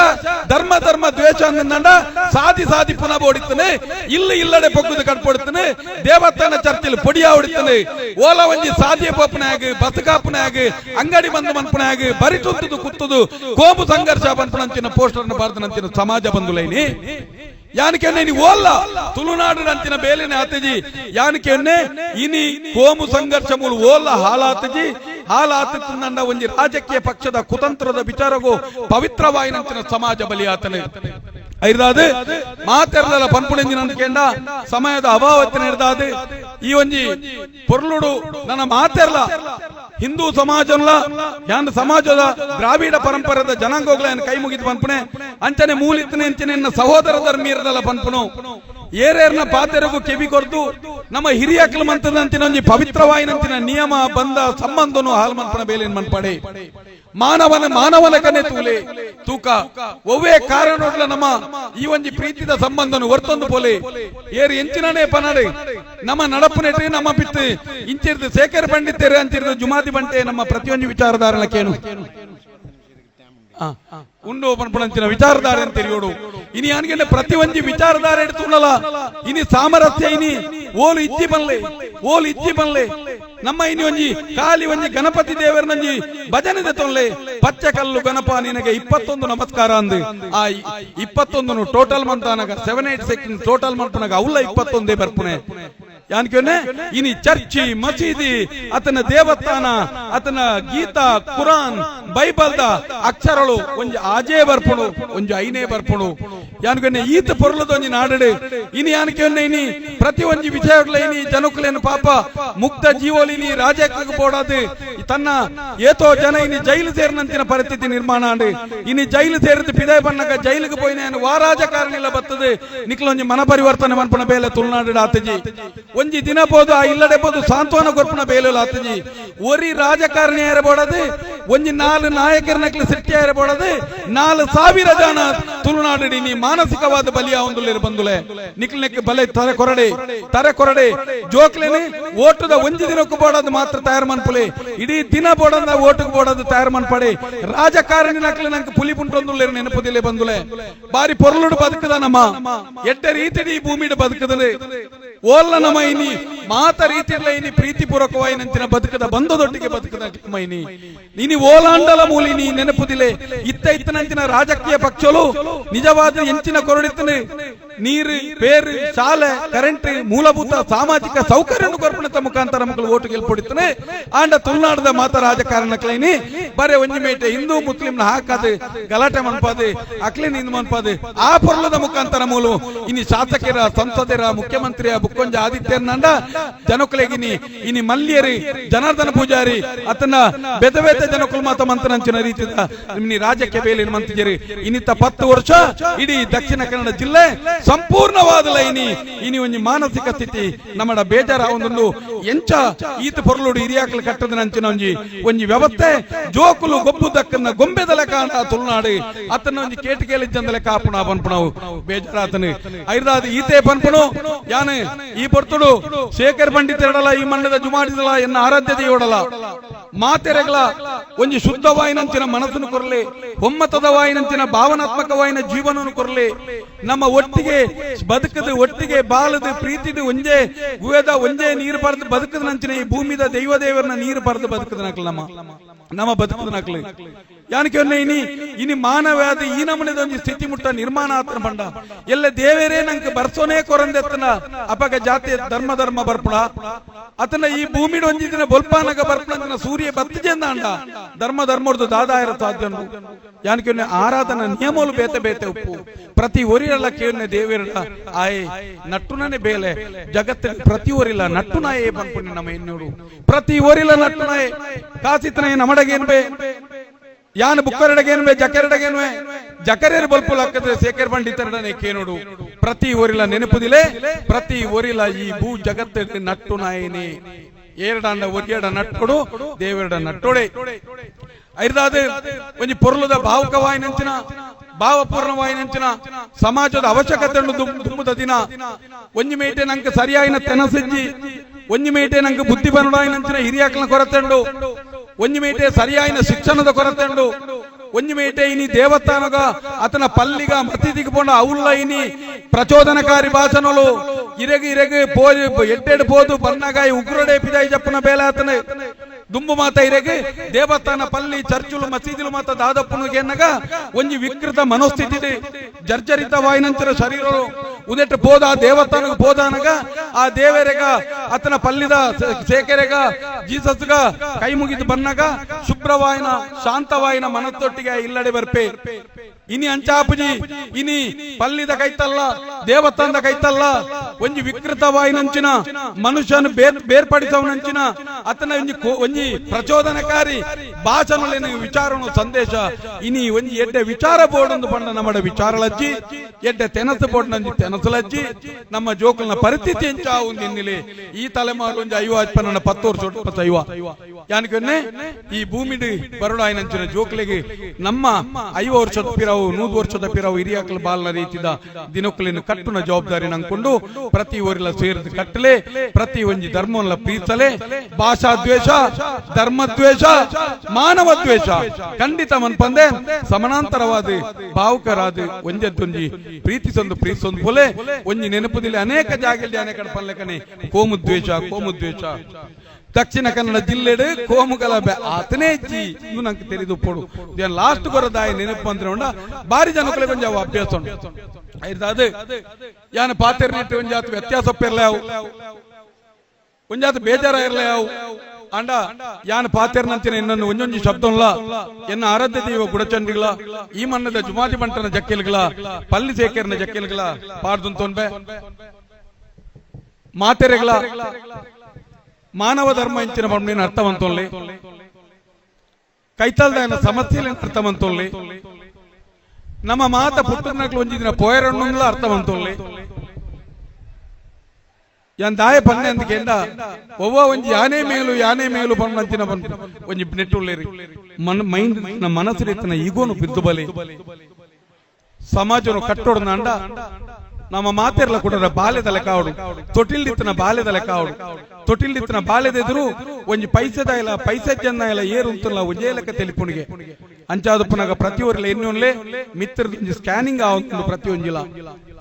ಧರ್ಮ ಧರ್ಮ ದ್ವೇಷ ಅಂದ ಸಾದಿ ಸಾದಿ ಪುನಃ ಓಡಿತಾನೆ. ಇಲ್ಲಿ ಇಲ್ಲಡೆ ಪೊಗ್ಗುದು ಕಟ್ಪೊಡುತ್ತಾನೆ ದೇವಸ್ಥಾನ ಚರ್ಚಿಲ್ ಪೊಡಿಯ ಹೊಡಿತಾನೆ. ಓಲ ಒಂಜಿ ಸಾದಿಯ ಪಪ್ಪನಾಗಿ ಬಸಕಾಪನಾಗ ಅಂಗಡಿ ಬಂದು ಮನ್ಪನಾಗಿ ಬರಿ ತುತ್ತದು ಕುತ್ತದು, ಕೋಮು ಸಂಘರ್ಷ ಬಂಪನಂಚಿನ ಪೋಸ್ಟರ್ ಬಾರ್ದನಂಚಿನ ಸಮಾಜ ಬಂದುಲೈನಿ ಯಾನಕೆನ್ನೆ ನೀ ಓಲ್ಲ ತುಳುನಾಡು ನಂತಿನ ಬೇಲಿನ ಆತಜಿ. ಯಾನಕೆನ್ನೆ ಇನಿ ಕೋಮು ಸಂಘರ್ಷ ಮೂಲ ಓಲ್ಲ ಹಾಲಾತಜಿ ಹಾಲಾತಂದ ಒಂಜಿ ರಾಜಕೀಯ ಪಕ್ಷದ ಕುತಂತ್ರದ ವಿಚಾರಗೂ ಪವಿತ್ರವಾಯಿನಂಚಿನ ಸಮಾಜ ಬಲಿ ಆತನೆ. ಐದಾದು ಮಾತೆರ್ಲ ಪನ್ಪುಡೆಂಜಿನ ಸಮಯದ ಅಭಾವತ್ತಿನ ಹಿಡ್ದಾದು ಈ ಒಂಜಿ ಪೊರ್ಲುಡು, ನನ್ನ ಮಾತೆರ್ಲ ಹಿಂದೂ ಯಾನ್ ಸಮಾಜದ ದ್ರಾವಿಡ ಪರಂಪರದ ಜನಾಂಗೋಗ್ಲ ಕೈ ಮುಗಿದು ಬಂದ್ಪಣೆ? ಅಂಚನೆ ಮೂಲಿತನೆ ಅಂಚನೆ ಸಹೋದರ ಧರ್ಮೀಯರದಲ್ಲ ಪನ್ಪುನು ಏರೇರ್ನ ಪಾತ್ರರಿಗೂ ಕಿವಿ ಕೊರ್ದು, ನಮ್ಮ ಹಿರಿಯ ಕ್ಲಮಂತದಂತಿನ ಒಂಜಿ ಪವಿತ್ರವಾಯಿನಂತಿನ ನಿಯಮ ಬಂದ ಸಂಬಂಧನು ಹಾಲ್ ಮಂತನ ಬೇಲಿನ ಮನ್ಪಡೆ. ಮಾನವನ ಮಾನವನ ಕನೆ ತೂಲೆ, ತೂಕ, ಒವ್ವೇ ಕಾರಣ ನಮ್ಮ ಈ ಒಂಜಿ ಪ್ರೀತಿದ ಸಂಬಂಧನು ವರ್ತೊಂದು ಪೋಲೆ. ಏರ್ ಎಂಚಿನೇ ಪನಡೆ ನಮ್ಮ ನಡಪು ನೆಟ್ರಿ ನಮ್ಮ ಬಿತ್ತು ಇಂಚಿರ್ದು ಶೇಖರ್ ಬಂಡಿತೇರಿ ಅಂಚಿರ್ದು ಜುಮಾದಿ ಬಂಟೆ ನಮ್ಮ ಪ್ರತಿಯೊಂದು ವಿಚಾರಧಾರಣಕ್ಕೇನು ಆ, ಉಂಡು ಪಂಪಣಂಚಿನ ವಿಚಾರಧಾರೆ ಅಂತ ತಿಳಿಯೋಡು ಇನಿ ಅನ್ಗೆಲ್ಲ ಪ್ರತಿ ಒಂಜಿ ವಿಚಾರಧಾರೆ ಎಡ್ತುಳ್ಳಲ ಇನಿ ಸಾಮರಸ್ಯ ಇನಿ. ಓಲು ಇಜ್ಜಿ ಬನ್ಲೆ. ಓಲು ಇಜ್ಜಿ ಬನ್ಲೆ. ನಮ್ಮ ಇನಿ ಒಂಜಿ, ಕಾಲಿ ಒಂಜಿ ಗಣಪತಿ ದೇವರನಂಜಿ ಭಜನೆ ತೊನ್ಲೆ ಪಚ್ಚ ಕಲ್ಲು ಗಣಪ ನಿನಗೆ ಇಪ್ಪತ್ತೊಂದು ನಮಸ್ಕಾರ ಅಂದು. ಆ ಇಪ್ಪತ್ತೊಂದು ಟೋಟಲ್ ಮಂತಾನಗ ಸೆವೆನ್ ಏಟ್ ಸೆಕೆಂಡ್ ಟೋಟಲ್ ಮಂಪನಗ ಅವಲ್ಲ ಇಪ್ಪತ್ತೊಂದೇ ಬರ್ಪುನೆ ಯಾನ್ಕೆ ಇನಿ ಚರ್ಚಿ, ಮಸೀದಿ, ಅತನ ದೇವಸ್ಥಾನ, ಅತನ ಗೀತಾ, ಕುರಾನ್, ಬೈಬಲ್ದ ಅಕ್ಷರಗಳು ಒಂಜಿ ಆಜೇ ಬರ್ಪುಣು, ಒಂಜಿ ಐನೇ ಬರ್ಪುಣು. ಯಾನ್ಕೆ ಈತ ಪೊರ್ಲದೊಂಜಿ ನಾಡಡೆ ಇನಿ ಯಾನ್ಕೆ ಇನಿ ಪ್ರತಿ ಒಂಜಿ ವಿಷಯಗಳ ಇನಿ ಜನಕುಲೇನು ಪಾಪ, ಮುಕ್ತ ಜೀವೋಲಿ ಇನಿ ರಾಜಕ್ಕೆ ಬೋಡಾದು. ತನ್ನ ಏತೋ ಜನ ಇನಿ ಜೈಲು ಸೇರಿನಂತಿನ ಪರಿಸ್ಥಿತಿ ನಿರ್ಮಾಣ ಆಂಡು. ಇನಿ ಜೈಲು ಸೇರಿದ ಪಿದಾಯ ಬಣ್ಣಗ ಜೈಲಿಗೆ ಪೋಯಿನ ವಾರಾಜಕಾರಣಿಲ್ಲ ಬತ್ತದೆ. ನಿಕ್ಲೊಂಜಿ ಮನ ಪರಿವರ್ತನೆ ಮನ್ಪನ ಬೇಲೆ ತುಳುನಾಡು ಆತಜಿ ಒಂಜಿ ದಿನ ಬೋದು, ಆ ಇಲ್ಲಡೆ ಬೋದು, ಸಾಂತ್ವನ ಕೊರ್ಪುನ ಬೇಲು ಆತಜಿ ಒರಿ ರಾಜಕಾರಣಿ ಏರಬೋಡದೆ ಒಂಜಿ ನಾಲ್ ನಾಯಕರ ನಕ್ಲು ಸಿಟ್ಟಿ ಏರಬೋಡದೆ ನಾಲ್ ಸಾವಿರ ಜನ ತುಳುನಾಡು ನೀ ಮಾನಸಿಕವಾದ ಬಲಿಯ ಒಂದು ಬಂದುಲೆ. ನಿಕ್ಲ ನೆಕ್ ಬಲೆ ತರೆ ಕೊರಡೆ. ತರೆ ಕೊರಡೆ. ಜೋಕ್ಲೆನೆ ಓಟದ ಒಂಜಿ ದಿನಕ್ಕೂ ಬೋಡದು ಮಾತ್ರ ತಯಾರು ಮನ್ಪುಲೆ ಇಡೀ ದಿನ ಬೋಡದ ಓಟಕ್ಕೆ ಬೋಡದು ತಯಾರು ಮನ್ಪಡೆ ರಾಜಕಾರಣಿ ನಕ್ಲೆ ನಂಗೆ ಪುಲಿ ಪುಂಟೊಂದುಲ್ಲೇರು ನೆನಪುದಿಲ್ಲ ಬಂದುಲೆ. ಬಾರಿ ಪೊರ್ಲುಡು ಬದುಕದ ನಮ್ಮ. ಎಡ್ಡ ರೀತಿ ಈ ಭೂಮಿಡು ಬದುಕದಲೆ. ಓಲ್ಲ ಮೈನಿ, ಮಾತ ರೀತಿಯಲ್ಲ ಇನಿ ಪ್ರೀತಿಪೂರ್ವಕವಾಯಿನಂಚಿನ ಬದುಕದ ಬಂಧದೊಟ್ಟಿಗೆ ಬದುಕದ ಮೈನಿ. ಇನಿ ಓಲಾಂಡಲ ಮೂಲಿನಿ ನೆನಪುದಿಲೆ, ಇತ್ತ ಇತ್ತನಂಚಿನ ರಾಜಕೀಯ ಪಕ್ಷಲು, ನಿಜವಾದ ಹೆಂಚಿನ ಕೊರಡಿತನೆ ನೀರು ಬೇರು ಶಾಲೆ ಕರೆಂಟ್ ಮೂಲಭೂತ ಸಾಮಾಜಿಕ ಸೌಕರ್ಯ ಕೊರ್ಪಣತ ಮುಖಾಂತರ ಮಕ್ಕಳು ಓಟು ಗೆಲ್ಪೊಡಿತಾನೆ ಆಂಡ ತುಳುನಾಡದ ಮಾತ ರಾಜಕಾರಣಕ್ಲೈನಿ ಬರೇ ಒಂಜಿ ಮೇಟೆ ಹಿಂದೂ, ಮುಸ್ಲಿಂನ ಹಾಕದೆ ಗಲಾಟೆ ಮನ್ಪಾದೆ, ಅಕ್ಲಿನ ಹಿಂದ್ ಮನ್ಪಾದೆ, ಆ ಪೊರ್ಲದ ಮುಖಾಂತರ ಮೂಲು. ಇನಿ ಶಾಸಕರ, ಸಂಸದರ, ಮುಖ್ಯಮಂತ್ರಿಯ ಬುಕ್ಕೊಂಜ ಆದಿತ್ಯನಂಡ ಜನಕುಲೆಗಿನಿ. ಇನಿ ಮಲ್ಯರಿ ಜನಾರ್ದನ ಪೂಜಾರಿ ಅತನ ಬೆದ ಬೆದ ಜನಕುಲ್ ಮಾತ ಮಂತ್ರನಂಚಿನ ರೀತಿದ ನಿಮ್ಮ ರಾಜ್ಯಕ್ಕೆ ಬೇಲಿನ ಮಂತಿಜರಿ ಇನಿತ್ತ ಪತ್ತು ವರ್ಷ ಇಡೀ ದಕ್ಷಿಣ ಕನ್ನಡ ಜಿಲ್ಲೆ ಸಂಪೂರ್ಣವಾದ ಲೈನಿ. ಇನಿ ಒಂಜಿ ಮಾನಸಿಕ ಸ್ಥಿತಿ, ನಮ್ಮಡ ಬೇಜಾರ ಒಂದೊಂದು. ಎಂಚ ಈತ ಪೊರ್ಲುಡು ಹಿರಿಯಾಕಲು ಕಟ್ಟದ ನಂಚಿನ ಒಂಜಿ ಒಂಜಿ ವ್ಯವಸ್ಥೆ, ಜೋಕುಲು ಗೊಬ್ಬು ದಕ್ಕನ್ನ ಗೊಂಬೆದಲೆ ಕಾಣ ತುಳುನಾಡು. ಅತನ ಒಂಜಿ ಕೇಟಿಕೇಲಿದ್ದಂದಲೆ ಕಾಪುಣ ಪನ್ಪುಣವು ಬೇಜಾರಾತನು. ಐರಾದ ಈತೆ ಪನ್ಪುಣು ಯಾನು ಈ ಪೊರ್ತುಡು ಶೇಖರ್ ಪಂಡಿತ್ ಎರಡಲ ಈ ಮಣ್ಣದ ಜುಮಾಡಿದಲ ಎನ್ನ ಆರಾಧ್ಯತೆ ದೇವಡಲ ಮಾತೆರೆಗಳ ಒಂಜಿ ಶುದ್ಧವಾಯಿನಂಚಿನ ಮನಸ್ಸನ್ನು ಕೊರಲಿ, ಒಮ್ಮತದ ವಾಯಿನಂಚಿನ ಭಾವನಾತ್ಮಕವಾಯಿನ ಜೀವನವನ್ನು ಕೊರಲಿ. ನಮ್ಮ ಒಟ್ಟಿಗೆ ಬದುಕದು, ಒಟ್ಟಿಗೆ ಬಾಲದು ಪ್ರೀತಿದು, ಒಂಜೇ ಗುವೆದ ಒಂಜೇ ನೀರು ಬರೆದು ಬದುಕದ ನಂಚಿನ ಈ ಭೂಮಿದ ದೈವ ದೇವರನ್ನ ನೀರು ಬರೆದು ಬದುಕದ ನಮ್ಮ. ನಮ್ಮ ನಕಲು. ಯಾನಕ್ಕೆ ಇನಿ ಇನಿ ಮಾನವಾದ ಈ ನಮ್ಮನೆ ಒಂದು ಸ್ಥಿತಿ ಮುಟ್ಟ ನಿರ್ಮಾಣ ಆತನ ಬಂಡ. ಎಲ್ಲ ದೇವೇರೇ ನಂಗೆ ಬರ್ಸೋನೇ ಕೊರಂದೆತ್ತನ ಅಪಗ ಜಾತಿ, ಧರ್ಮ ಧರ್ಮ ಬರ್ಪಣ ಅತನ ಈ ಭೂಮಿಡ್ ಒಂಜಿ ದಿನ ಬೊಲ್ಪಾನಗ ಬರ್ಪಣ ಸೂರ್ಯ ಬತ್ತಿಜೆಂದ ಅಂಡ ಧರ್ಮ ಧರ್ಮರ್ದು ದಾದಾಯರ ಸಾಧ್ಯ ಯಾನಕ್ಕೆ ಆರಾಧನ ನಿಯಮೋಲು ಬೇತೆ ಬೇತೆ ಉಪ್ಪು. ಪ್ರತಿ ಒರಿಲ್ಲ ಕೇವನೆ ದೇವೇರ ಆಯ್ ನಟ್ಟುನನೆ ಬೇಲೆ. ಜಗತ್ತಿನ ಪ್ರತಿ ಒರಿಲ್ಲ ನಟ್ಟುನಾಯೇ ಬಂದ್ಪುಣ್ಯ ನಮ್ಮ ಎನ್ನೋಡು ಪ್ರತಿ ಒರಿಲ್ಲ ನಟ್ಟುನಾಯೇ ಕಾಸಿತನ ಬೇ ಯಾನ್ ಬುಕ್ಕರಡಗೇನ್ವೆ? ಜಕರಡಗೇನ್ವೆ? ಜಕರೇರ್ ಬಲ್ಪುಲ್ ಹಾಕಿದ್ರೆ ಶೇಖರ್ ಬಂಡಿತರಡನೆ ಕೇನೋಡು. ಪ್ರತಿ ಒರಿಲ ನೆನಪುದಿಲೆ, ಪ್ರತಿ ಒರಿಲ ಈ ಭೂ ಜಗತ್ತ ನಟ್ಟು ನಾಯಿನಿ. ಏರಡಂಡ ಒರಿಯಡ ನಟ್ಟೊಡು, ದೇವರಡ ನಟ್ಟೊಡೆ. ಐರ್ದಾದ ಒಂಜಿ ಪೊರ್ಲದ ಭಾವುಕವಾಯಿನಂಚಿನ ಭಾವಪೂರ್ಣವಾಯಿನಂಚಿನ ಸಮಾಜದ ಅವಶ್ಯಕತೆ ದುಮ್ಮುದ ದಿನ. ಒಂಜಿ ಮೇಟೆ ನಂಗೆ ಸರಿಯಾಯಿನ ತೆನಸಜ್ಜಿ ಒಂಜಿ ಮೇಟೆ ನಂಗೆ ಬುದ್ಧಿ ಬರುಡಾಯಿನಂಚಿನ ಹಿರಿಯಾಕಲ ಕೊರತೆಂಡು. ಮೇಟೆ ಸರಿಯಾಯಿನ ಶಿಕ್ಷಣದ ಕೊರತೆಂಡು ಒಂಜಿ ಮೇಟೆ ಇನಿ ದೇವಸ್ಥಾನಗ ಅತನ ಪಲ್ಲಿಗ ಮಸೀದಿಗೆ ಪೋಂಡ ಅವುಲ್ಲ ಇನಿ ಪ್ರಚೋದನಕಾರಿ ಭಾಷಣಲು. ಇರೆಗ್ ಇರೆಗ್ ಎಡ್ಡೆಡ್ ಪೋದು ಬನ್ನಗಾಯಿ ಉಗ್ರಡೆ ಪಿದಾಯಿ ಜಪ್ಪನ ಬೇಲಾತನೆ ದುಂಬು ಮಾತ ಇರೆಗ್ ದೇವಸ್ಥಾನ ಪಲ್ಲಿ ಚರ್ಚುಲು ಮಸೀದಿಲು ಮಾತ ದಾದಪ್ಪನು ಎನ್ನಗ ಒಂಜಿ ವಿಕೃತ ಮನೋಸ್ಥಿತಿ ಜರ್ಜರಿತ ವಾಯಿನಂತರ ಶರೀರಗಳು ಉದೆಟ್ ಪೋದ ಆ ದೇವಸ್ಥಾನಕ್ಕೆ ಪೋದಾನಗ ಆ ದೇವರೆಗ ಅತನ ಪಲ್ಲಿದ ಶೇಖರೆಗ ಜೀಸಸ್ಗ ಕೈ ಮುಗಿದು ಬನ್ನಗ ಶುಭ್ರವಾಯಿನ ಶಾಂತವಾಯಿನ ಮನತ್ತೊಟ್ಟಿಗೆ ಇಲ್ಲಡೆ ಬರ್ಪೆ ಇನಿ ಅಂಚಾಪುಜಿ, ಇನಿ ಪಲ್ಲಿದ ಕೈತಲ್ಲ, ದೇವತಂದ ಕೈತಲ್ಲ, ಒಂಜಿ ವಿಕೃತವಾಯಿನಂಚಿನ ಮನುಷ್ಯನು ಬೇರ್ ಬೇರ್ಪಡಿಸವನಂಚಿನ ಅತನ ಒಂಜಿ ಒಂಜಿ ಪ್ರಚೋದನಕಾರಿ ಭಾಷಣ ವಿಚಾರನು ಸಂದೇಶ. ಇನಿ ಒಂಜಿ ಎಡ್ಡೆ ವಿಚಾರ ಬೋರ್ಡ್ ಒಂದು ಪಂಡ ನಮ್ಮಡ ವಿಚಾರಲಜ್ಜಿ, ಎಡ್ಡೆ ತೆನಸು ಬೋರ್ಡ್ ನಂಜಿ ನಮ್ಮ ಜೋಕಲ್ನ ಪರಿಸ್ಥಿತಿ ಎಂಚ ಒಂದು ಇನ್ನಿಲಿ. ಈ ತಲೆಮಾರು ಒಂಜಿ ಐವ ಅಜ್ಪನ ಪತ್ತು ವರ್ಷ ಒಟ್ಟು ಐವ ಈ ಭೂಮಿಡ್ ಬರುಡಾಯಿನಂಚಿನ ಜೋಕ್ಲಿಗೆ ನಮ್ಮ ಐವ ಪಿರಾವು ನೂರು ವರ್ಷದ ಪಿರಾವು ಹಿರಿಯಾಕಲ್ ಬಾಲ್ನ ರೀತಿದ ದಿನಕ್ಕಲಿನ ಕಟ್ಟುನ ಜವಾಬ್ದಾರಿ ನಂಕೊಂಡು ಪ್ರತಿ ಊರಿಲ ಸೇರಿದ ಕಟ್ಟಲೆ, ಪ್ರತಿ ಒಂಜಿ ಧರ್ಮವನ್ನ ಪ್ರೀತಲೆ ಭಾಷಾ ದ್ವೇಷ, ಧರ್ಮ ದ್ವೇಷ, ಮಾನವ ದ್ವೇಷ ಖಂಡಿತ ಮನ್ಪಂದೆ ಸಮಾನಾಂತರವಾದ, ಭಾವುಕರಾದ ಒಂಜೆತ್ತೊಂಜಿ ಪ್ರೀತಿಸೊಂದು ಪ್ರೀತಿಸೊಂದು ಪೊಲೆ, ಒಂಜಿ ನೆನಪುದಿಲ್ಲ ಅನೇಕ ಜಾಗದಲ್ಲಿ ಅನೇಕ ಪಲ್ಲೆಕನೆ, ಕೋಮು ದ್ವೇಷ ಕೋಮು ದ್ವೇಷ. ದಕ್ಷಿಣ ಕನ್ನಡ ಜಿಲ್ಲೆಡೆ ಕೋಮು ಆತನೇ ಜಿ. ಇವು ನಂಗೆ ತಿಳಿದು ಪೋಡು ಲಾಸ್ಟ್ ಕೊರದಾಯ ನೆನಪು ಅಂದ್ರೆ ಉಂಡ ಬಾರಿ ಜನಕಲೆ ಕೊಂಚ ಅವು ಅಭ್ಯಾಸ ಉಂಟು. ಅದು? ಯಾನ ಪಾತ್ರ ಒಂಜಿ ಆತು ವ್ಯತ್ಯಾಸ ಪೆರ್ಲೆ ಅವು. ಒಂಜಾತ ಬೇಜಾರ ಇರಲ್ಲ ಯಾವು ಅಂಡ ಯಾನ್ ಪಾತೆರ್ನಂತಿನ ಇನ್ನೊಂದು ಒಂದೊಂದು ಶಬ್ದಂಲ ಎನ್ನ ಆರಾಧ್ಯ ದೇವ ಗುಡಚಂಡಿಗಳ ಈ ಮನ್ನದ ಜುಮಾದಿ ಬಂಟನ ಜಕ್ಕೆಲ್ಗಳ ಪಲ್ಲಿ ಸೇಕೇರಿನ ಜಕ್ಕೆಲ್ಗಳ ಪಾಡ್ದು ತೊನ್ಬೆ ಮಾತೆರೆಗಳ ಮಾನವ ಧರ್ಮ ಇಂಚಿನ ಬಂಡಿನ ಅರ್ಥವಂತೊಳ್ಳಿ ಕೈತಲ್ದ ಸಮಸ್ಯೆಲಿ ಅರ್ಥವಂತೊಳ್ಳಿ ನಮ್ಮ ಮಾತ ಪುಟ್ಟನಕ್ಲು ಒಂಜಿದಿನ ಪೋಯರಣ್ಣುಂಗ್ಲ ಅರ್ಥವಂತೊಳ್ಳಿ ಯಾನ್ ದಾಯ ಪನ್ನೆ ಅಂದ್ಕೆಂಡ ಒವ್ವ ಒಂಜಿ ಯಾನೆ ಮೇಲು, ಯಾನೇ ಮೇಲು ಪನ್ನಂಚಿನ ಬನ್ ಒಂಜಿ ನೆಟ್ಟುಳ್ಳೇರಿ. ಮನ್ ಮೈಂಡ್ ನಮ್ಮ ಮನಸ್ಸಿನ ಈಗೋನು ಬಿದ್ದು ಬಲೆ. ಸಮಾಜನು ಕಟ್ಟೋಡು ಅಂಡ ನಮ್ಮ ಮಾತೆರ್ಲ ಕೂಡ ಬಾಲ್ಯದ ಲೆಕ್ಕ ಅವಳು ತೊಟಿಲ್ದಿತ್ತನ ಬಾಲ್ಯದ ಲೆಕ್ಕ ಅವಳು ತೊಟಿಲ್ದಿತ್ತನ ಬಾಲ್ಯದ ಎದುರು ಒಂಜಿ ಪೈಸದ ಇಲ್ಲ ಪೈಸೆ ಇಲ್ಲ ಏರು ಅಂತಲ್ಲ ಒಂಜೇ ಲೆಕ್ಕ ತೆಲಿಪುಣಿಗೆ. ಅಂಚಾದಪ್ಪನಾಗ ಪುನಗ ಪ್ರತಿ ಊರ್ಲ ಎನ್ನೊನ್ಲೆ ಮಿತ್ರ ಸ್ಕ್ಯಾನಿಂಗ್ ಆವಂದು ಪ್ರತಿ ಒಂಜಿಲ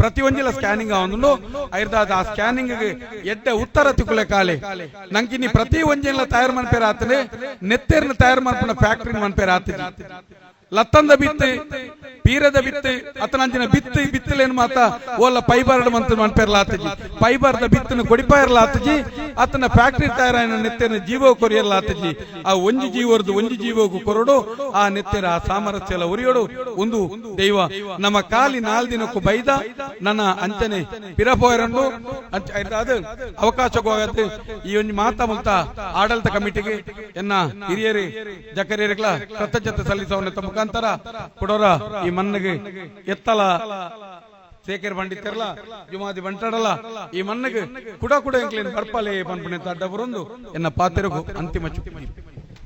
ಪ್ರತಿ ಒಂಜಿಲ ಸ್ಕ್ಯಾನಿಂಗ್ ಆವಂದು ಐರ್ದಾದ ಆ ಸ್ಕ್ಯಾನಿಂಗ್ ಎಡ್ಡೆ ಉತ್ತರ ತಿಕ್ಕುಲೆ ಕಾಲೆ. ನಂಕಿನಿ ಪ್ರತಿ ಒಂಜಿಲ ತಯಾರು ಮನ್ಪೇರ ಆತನೆ, ನೆತ್ತೇರ್ನ ತಯಾರು ಮಾಡ್ಕೊಂಡ ಫ್ಯಾಕ್ಟ್ರಿ ಮನ್ಪೇರ ಆತನೆ ಲತ್ತಂದ ಬಿತ್ತು ಪೀರದ ಬಿತ್ತು ಅತನಂಚಿನ ಬಿತ್ತು ಬಿತ್ತಲೇನು ಮಾತ ಓಲ ಪೈಬರ್ಡ್ ಮಂತ್ ಮನ್ಪೇರ್ಲಾತಜಿ. ಪೈಬರ್ದ ಬಿತ್ತನ ಕೊಡಿಪಾಯರ್ಲ ಆತಜಿ ಅತನ ಫ್ಯಾಕ್ಟ್ರಿ ತಯಾರಾಯನ ನೆತ್ತಿನ ಜೀವ ಕೊರಿಯಲ್ಲ ಆತಜಿ. ಆ ಒಂಜಿ ಜೀವರ್ದು ಒಂಜಿ ಜೀವಕ್ಕೂ ಕೊರಡು, ಆ ನಿತ್ಯರ ಆ ಸಾಮರಸ್ಯ ಉರಿಯೋಡು ಒಂದು ದೈವ, ನಮ್ಮ ಕಾಲಿ ನಾಲ್ ದಿನಕ್ಕೂ ಬೈದ, ನನ್ನ ಅಂಚನೆ ಪಿರಪೋಯರನ್ನು ಅದು? ಅವಕಾಶ ಆಗತ್ತೆ. ಈ ಒಂದು ಮಾತ ಮುಲ್ತ ಆಡಳಿತ ಕಮಿಟಿಗೆ ಎನ್ನ ಹಿರಿಯರಿ ಜಕರಿಯರಿಗಳ ಕೃತಜ್ಞತೆ ಸಲ್ಲಿಸುವ ಮುಖಾಂತರ ಕೊಡೋರ ಈ ಮಣ್ಣಿಗೆ ಎತ್ತಲ ಶೇಖರ್ ಬಂಡಿತ್ತರಲ್ಲ? ಜುಮಾದಿ ಬಂಟಾಡಲ್ಲ? ಈ ಮಣ್ಣಿಗೆ ಕುಡ ಕುಡ ಎಂಕ್ಲೇನು ಬಂದ್ಬಿಡಿ ಅಂತ ತಡ್ಡ ಬರೊಂದು ಎನ್ನ ಪಾತೆರಗು ಅಂತಿಮ ಚುಕ್ಕಿ